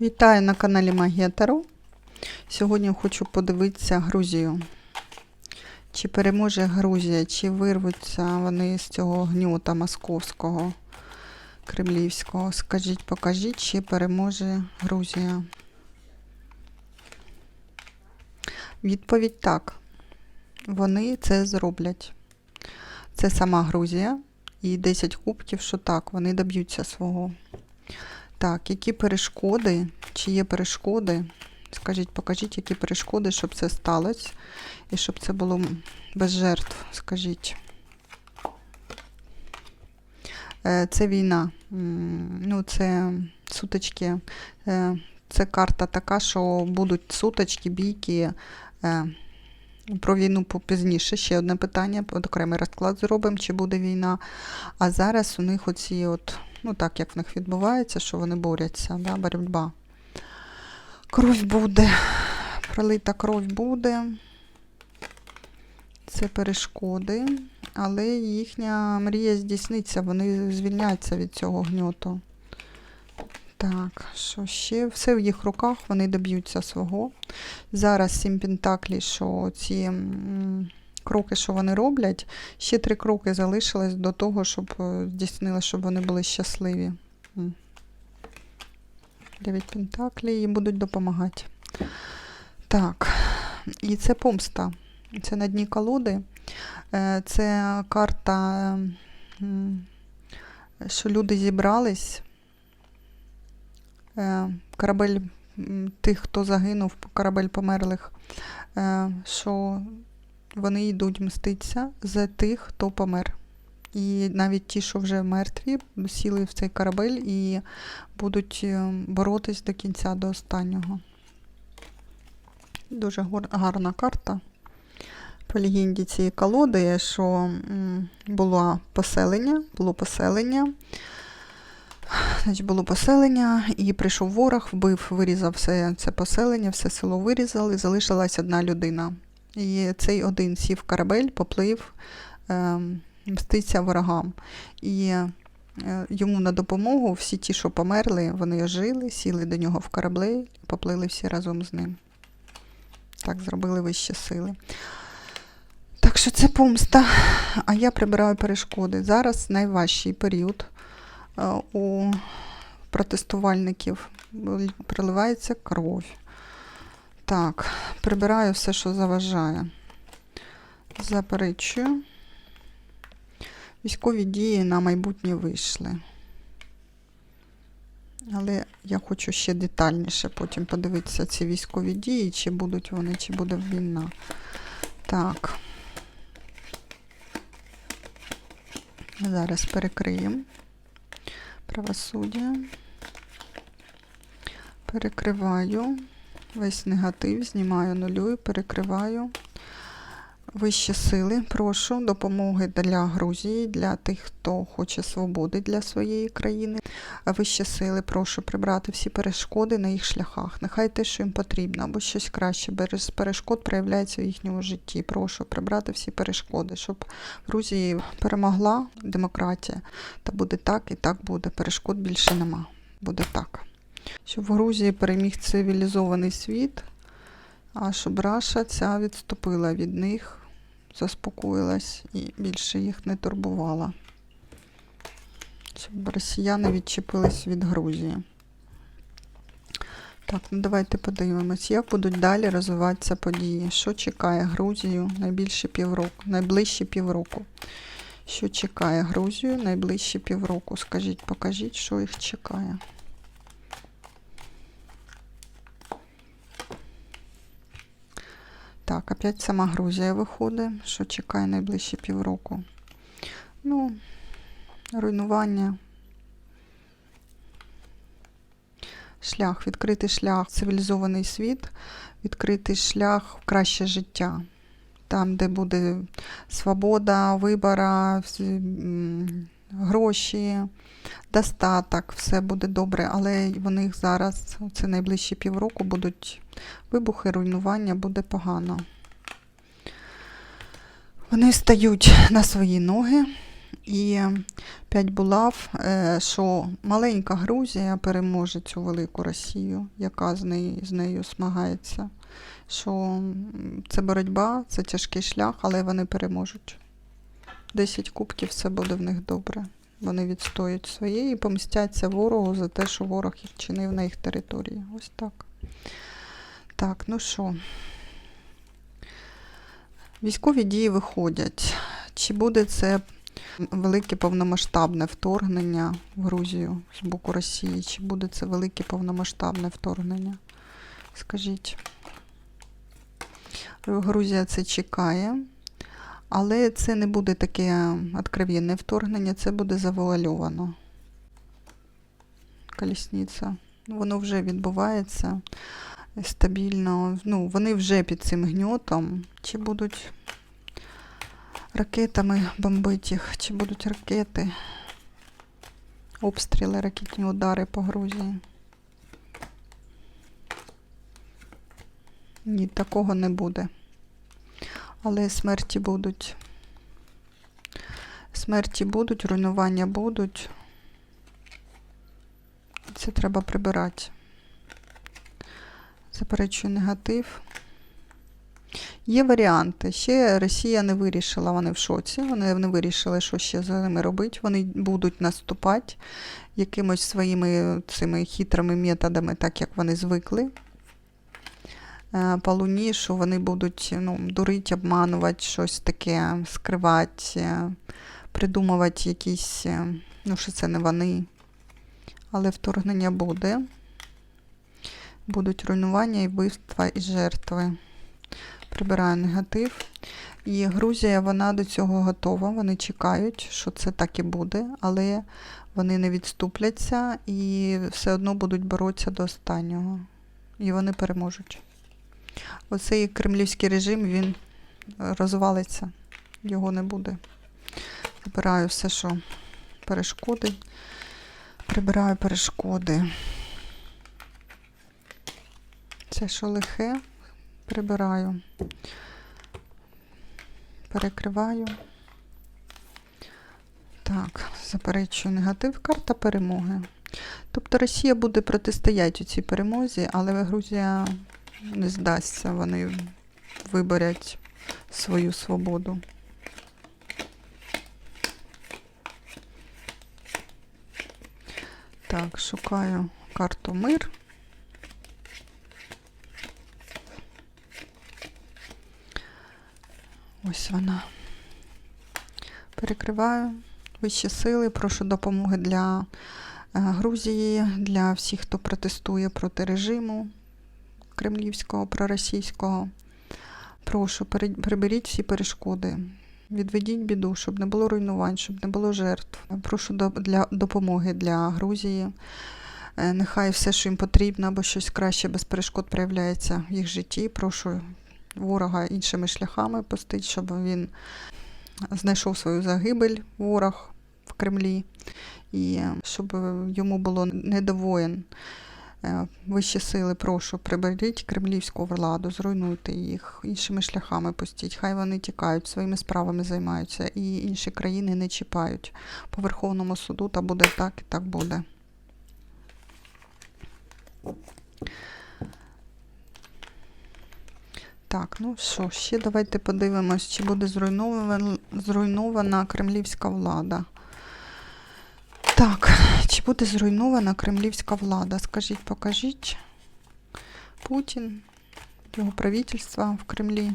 Вітаю на каналі Магетару. Сьогодні хочу подивитися Грузію. Чи переможе Грузія, чи вирвуться вони з цього гнюта московського, кремлівського. Скажіть, покажіть, чи переможе Грузія. Відповідь так. Вони це зроблять. Це сама Грузія. І 10 кубків, що так, вони доб'ються свого. Так, які перешкоди, чи є перешкоди? Скажіть, покажіть, які перешкоди, щоб це сталося, і щоб це було без жертв, скажіть. Е, Це війна. Ну, це сутички. Е, Це карта така, що будуть сутички, бійки. Е, Про війну пізніше. Ще одне питання, окремий розклад зробимо, чи буде війна. А зараз у них оці от ну так як в них відбувається, що вони борються, да, боротьба. Кров буде, пролита кров буде. Це перешкоди, але їхня мрія здійсниться, вони звільняться від цього гньоту. Так, що ще? Все в їх руках, вони доб'ються свого. Зараз сім пентаклі, що ці кроки, що вони роблять, ще три кроки залишилось до того, щоб е, здійснилося, щоб вони були щасливі. Дев'ять пентаклів їм будуть допомагати. Так, і це помста. Це на дні колоди. Е, Це карта, що люди зібрались. Е, Корабель тих, хто загинув, корабель померлих, що вони йдуть мститися за тих, хто помер. І навіть ті, що вже мертві, сіли в цей корабель і будуть е, боротись до кінця, до останнього. Дуже гарна карта. По легенді цієї колоди, що було поселення, було поселення. Значить, було поселення, і прийшов ворог, вбив, вирізав все це поселення, все село вирізали, залишилась одна людина. І цей один сів корабель, поплив, е, мститься ворогам. І е, йому на допомогу всі ті, що померли, вони ожили, сіли до нього в кораблі, поплили всі разом з ним. Так зробили вищі сили. Так що це помста. А я прибираю перешкоди. Зараз найважчий період е, у протестувальників. Приливається кров. Так, прибираю все, що заважає. Заперечую. Військові дії на майбутнє вийшли. Але я хочу ще детальніше потім подивитися ці військові дії, чи будуть вони, чи буде війна. Так. Зараз перекриємо правосуддя. Перекриваю весь негатив, знімаю нулюю, перекриваю. Вищі сили, прошу допомоги для Грузії, для тих, хто хоче свободи для своєї країни. Вищі сили, прошу прибрати всі перешкоди на їх шляхах. Нехай те, що їм потрібно, або щось краще, без перешкод проявляється в їхньому житті. Прошу прибрати всі перешкоди, щоб Грузії перемогла демократія. Та буде так і так буде. Перешкод більше нема. Буде так. Щоб в Грузії переміг цивілізований світ, а щоб Раша ця відступила від них, заспокоїлась і більше їх не турбувала. Щоб росіяни відчепились від Грузії. Так, ну давайте подивимось, як будуть далі розвиватися події. Що чекає Грузію найбільше півроку, найближче півроку? Що чекає Грузію найближче півроку? Скажіть, покажіть, що їх чекає. Так, опять сама Грузія виходить, що чекає найближче півроку. Ну, руйнування. Шлях, відкритий шлях, цивілізований світ, відкритий шлях в краще життя. Там, де буде свобода, вибора, гроші, достаток, все буде добре, але в них зараз, це найближчі півроку, будуть вибухи, руйнування, буде погано. Вони стають на свої ноги, І п'ять булав, е, що маленька Грузія переможе цю велику Росію, яка з нею, з нею змагається. Що це боротьба, це тяжкий шлях, але вони переможуть. 10 кубків, все буде в них добре. Вони відстоять своє і помстяться ворогу за те, що ворог їх чинив на їх території. Ось так. Так, ну що. Військові дії виходять. Чи буде це велике повномасштабне вторгнення в Грузію з боку Росії? Чи буде це велике повномасштабне вторгнення? Скажіть. Грузія це чекає. Але це не буде таке откровенне вторгнення, це буде завуальовано. Колісниця. Воно вже відбувається стабільно. Ну, вони вже під цим гньотом. Чи будуть ракетами бомбити їх, чи будуть ракети, обстріли, ракетні удари по Грузії. Ні, такого не буде. Але смерті будуть. Смерті будуть, руйнування будуть. Це треба прибирати. Заперечую негатив. Є варіанти. Ще Росія не вирішила, вони в шоці. Вони не вирішили, що ще з ними робити. Вони будуть наступати якимось своїми цими хитрими методами, так як вони звикли. Е, По луні, що вони будуть ну, дурити, обманувати, щось таке, скривати, е, придумувати якісь, е, ну, що це не вони. Але вторгнення буде. Будуть руйнування і вбивства і жертви. Прибираю негатив. І Грузія, вона до цього готова. Вони чекають, що це так і буде, але вони не відступляться і все одно будуть боротися до останнього. І вони переможуть. Оцей кремлівський режим, він розвалиться, його не буде. Прибираю все, що перешкоди. Прибираю перешкоди. Це що лихе, прибираю. Перекриваю. Так, заперечую негатив. Карта перемоги. Тобто Росія буде протистояти у цій перемозі, але Грузія не здасться, вони виборять свою свободу. Так, шукаю карту мир. Ось вона. Перекриваю вищі сили, прошу допомоги для е, Грузії, для всіх, хто протестує проти режиму кремлівського, проросійського. Прошу, приберіть всі перешкоди. Відведіть біду, щоб не було руйнувань, щоб не було жертв. Прошу для допомоги для Грузії. Е, Нехай все, що їм потрібно, або щось краще без перешкод проявляється в їх житті. Прошу ворога іншими шляхами пустити, щоб він знайшов свою загибель, ворог в Кремлі, і е, щоб йому було не до воєн. Е, Вищі сили, прошу, приберіть кремлівську владу, зруйнуйте їх, іншими шляхами пустіть. Хай вони тікають, своїми справами займаються, і інші країни не чіпають. По Верховному суду та буде так і так буде. Так, ну що, ще давайте подивимось, чи буде зруйнована, зруйнована кремлівська влада. Так, чи буде зруйнована кремлівська влада? Скажіть, покажіть. Путін, його правительство в Кремлі.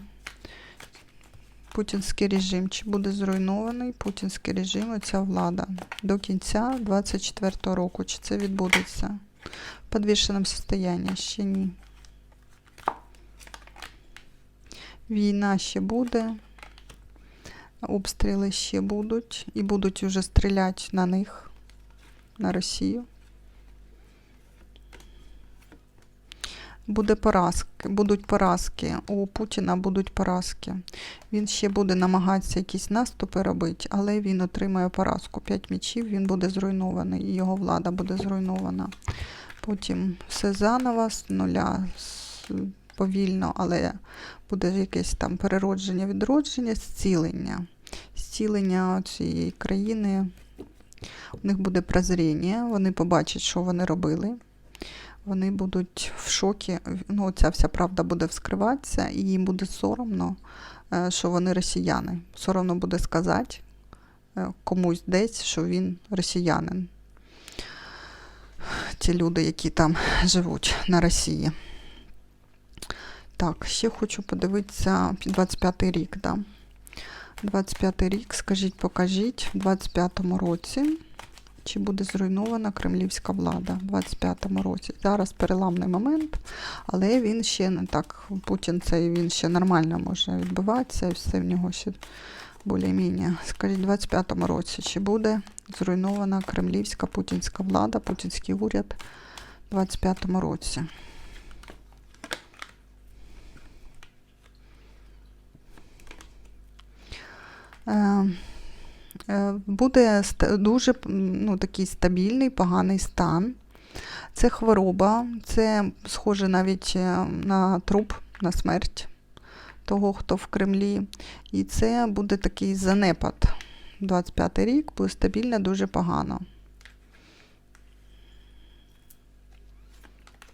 Путінський режим. Чи буде зруйнований путінський режим, оця влада до кінця 24-го року? Чи це відбудеться? В підвішеному стані ще ні. Війна ще буде, обстріли ще будуть, і будуть уже стріляти на них, на Росію. Буде поразки, будуть поразки. У Путіна будуть поразки. Він ще буде намагатися якісь наступи робити, але він отримає поразку. П'ять мічів, він буде зруйнований, і його влада буде зруйнована. Потім все заново з нуля. повільно, але буде якесь там переродження, відродження, зцілення. зцілення цієї країни. У них буде прозріння, вони побачать, що вони робили. Вони будуть в шокі. Ну, ця вся правда буде вскриватися, і їм буде соромно, е, що вони росіяни. Соромно буде сказати е, комусь десь, що він росіянин. Ті люди, які там живуть на Росії. Так, ще хочу подивитися 25-й рік. Да. 25-й рік, скажіть, покажіть, в 25-му році, чи буде зруйнована кремлівська влада в 25-му році. Зараз переламний момент, але він ще не так, Путін цей він ще нормально може відбуватися, все в нього ще більш-менш. Скажіть, в 25-му році, чи буде зруйнована кремлівська путінська влада, путінський уряд в 25-му році? Буде дуже ну, такий стабільний, поганий стан. Це хвороба, це схоже навіть е, на труп, на смерть того, хто в Кремлі. І це буде такий занепад. 25 рік буде стабільно, дуже погано.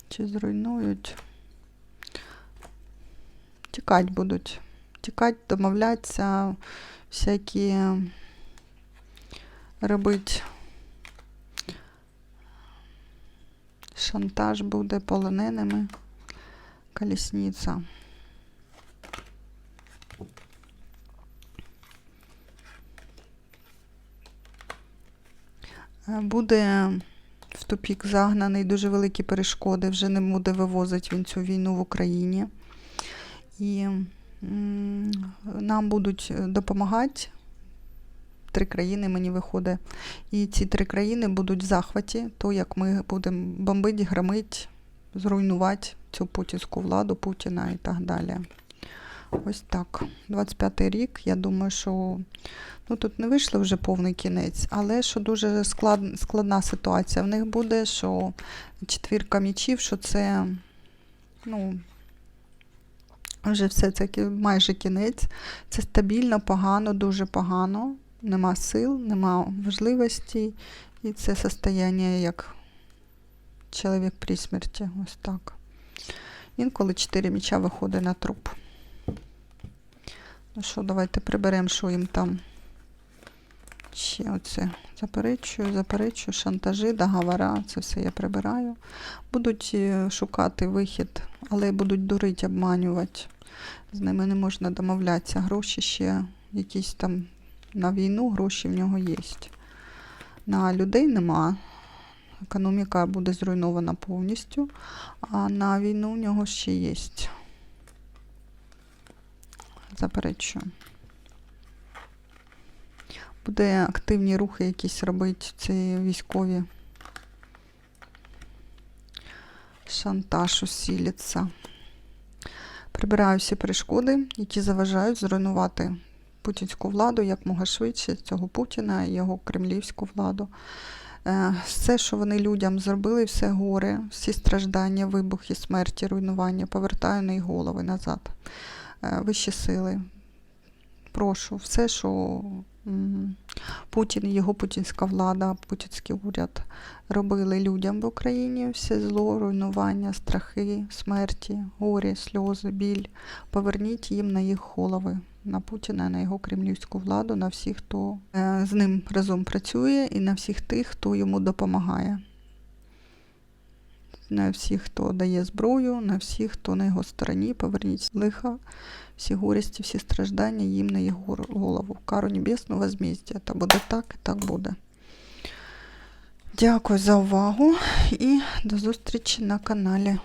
Чи зруйнують? Тікать будуть. Тікать, домовлятися, всякі робить шантаж буде полоненими. Колісниця. Е, Буде в тупік загнаний, дуже великі перешкоди, вже не буде вивозити він цю війну в Україні. І нам будуть допомагати. Три країни мені виходить. І ці три країни будуть в захваті, то як ми будемо бомбити, громити, зруйнувати цю путінську владу, Путіна і так далі. Ось так. 25-й рік, я думаю, що ну, тут не вийшло вже повний кінець, але що дуже склад, складна ситуація в них буде, що четвірка мічів, що це ну, вже все це майже кінець. Це стабільно, погано, дуже погано. Нема сил, нема можливостей. І це состояння як чоловік при смерті. Ось так. Інколи чотири міча виходить на труп. Ну що, давайте приберемо, що їм там. Ще оце заперечую, заперечую, шантажі, договора, це все я прибираю. Будуть е, шукати вихід, але будуть дурити, обманювати. З ними не можна домовлятися. Гроші ще якісь там на війну, гроші в нього є. На людей нема. Економіка буде зруйнована повністю, а на війну в нього ще є. Заперечую. Буде активні рухи якісь робити ці військові. Шантаж усілиться. Прибираю всі перешкоди, які заважають зруйнувати путінську владу якмога швидше, цього Путіна і його кремлівську владу. Е, Все, що вони людям зробили, все горе, всі страждання, вибухи, смерті, руйнування, повертаю на їх голови назад. Е, Вищі сили. Прошу, все, що Путін, його путінська влада, путінський уряд робили людям в Україні, все зло, руйнування, страхи, смерті, горі, сльози, біль. Поверніть їм на їх голови, на Путіна, на його кремлівську владу, на всіх, хто е, з ним разом працює, і на всіх тих, хто йому допомагає. На всіх, хто дає зброю, на всіх, хто на його стороні, поверніть лиха, всі горісті, всі страждання їм на їх голову. Кару небесну возміздя. Та буде так, і так буде. Дякую за увагу і до зустрічі на каналі.